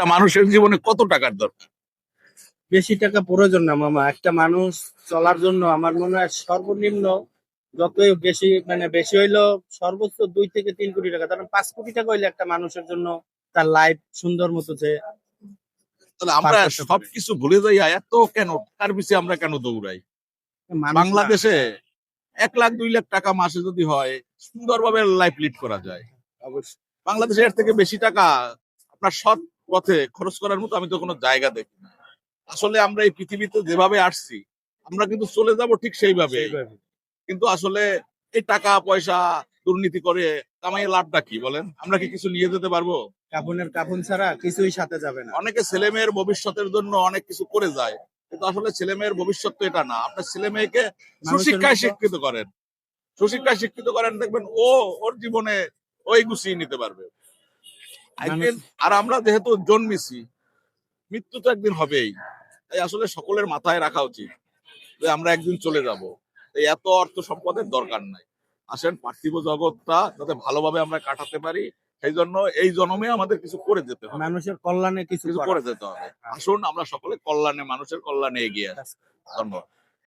একটা মানুষের জীবনে কত টাকার দরকার? বেশি টাকা প্রয়োজন না মামা। একটা মানুষ চলার জন্য আমার মনে হয় সর্বনিম্ন যতই বেশি মানে বেশি হইল সর্বোচ্চ দুই থেকে তিন কোটি টাকা। কারণ পাঁচ কোটি টাকা হইলে একটা মানুষের জন্য তার লাইফ সুন্দর মতো যে তাহলে আমরা। সবকিছু ভুলে যাই এত কেন? তার পিছিয়ে আমরা কেন দৌড়াই? বাংলাদেশে এক লাখ দুই লাখ টাকা মাসে যদি হয় সুন্দরভাবে লাইফ লিড করা যায়। অবশ্যই। বাংলাদেশে এর থেকে বেশি টাকা আপনার সৎ পথে খরচ করার মতো আমি তো কোনো জায়গা দেখি না। আসলে আমরা এই পৃথিবীতে যেভাবে আসছি আমরা কিন্তু চলে যাব ঠিক সেইভাবে। কিন্তু আসলে এই টাকা পয়সা দুর্নীতি করে কামাইয়ে লাভটা কি বলেন? আমরা কি কিছু নিয়ে যেতে পারব? কাফনের কাফন ছাড়া কিছুই সাথে যাবে না। অনেকে ছেলে মেয়ের ভবিষ্যতের জন্য অনেক কিছু করে যায় কিন্তু আসলে ছেলে মেয়ের ভবিষ্যৎ তো এটা না। আপনার ছেলে মেয়েকে সুশিক্ষায় শিক্ষিত করেন। সুশিক্ষায় শিক্ষিত করেন দেখবেন ও ওর জীবনে ওই গুছিয়ে নিতে পারবে। আর আমরা যেহেতু জন্মেছি মৃত্যু তো একদিন হবেই। তাই আসলে সকলের মাথায় রাখা উচিত যে আমরা একদিন চলে যাব। এই এত অর্থ সম্পদের দরকার নাই। আসেন পার্থিব জগৎটা যাতে ভালোভাবে আমরা কাটাতে পারি সেই জন্য এই জন্মে আমাদের কিছু করে যেতে হবে। মানুষের কল্যাণে কিছু কিছু করে। যেতে হবে। আসুন আমরা সকলে কল্যাণে মানুষের কল্যাণে এগিয়ে আসি। ধন্যবাদ।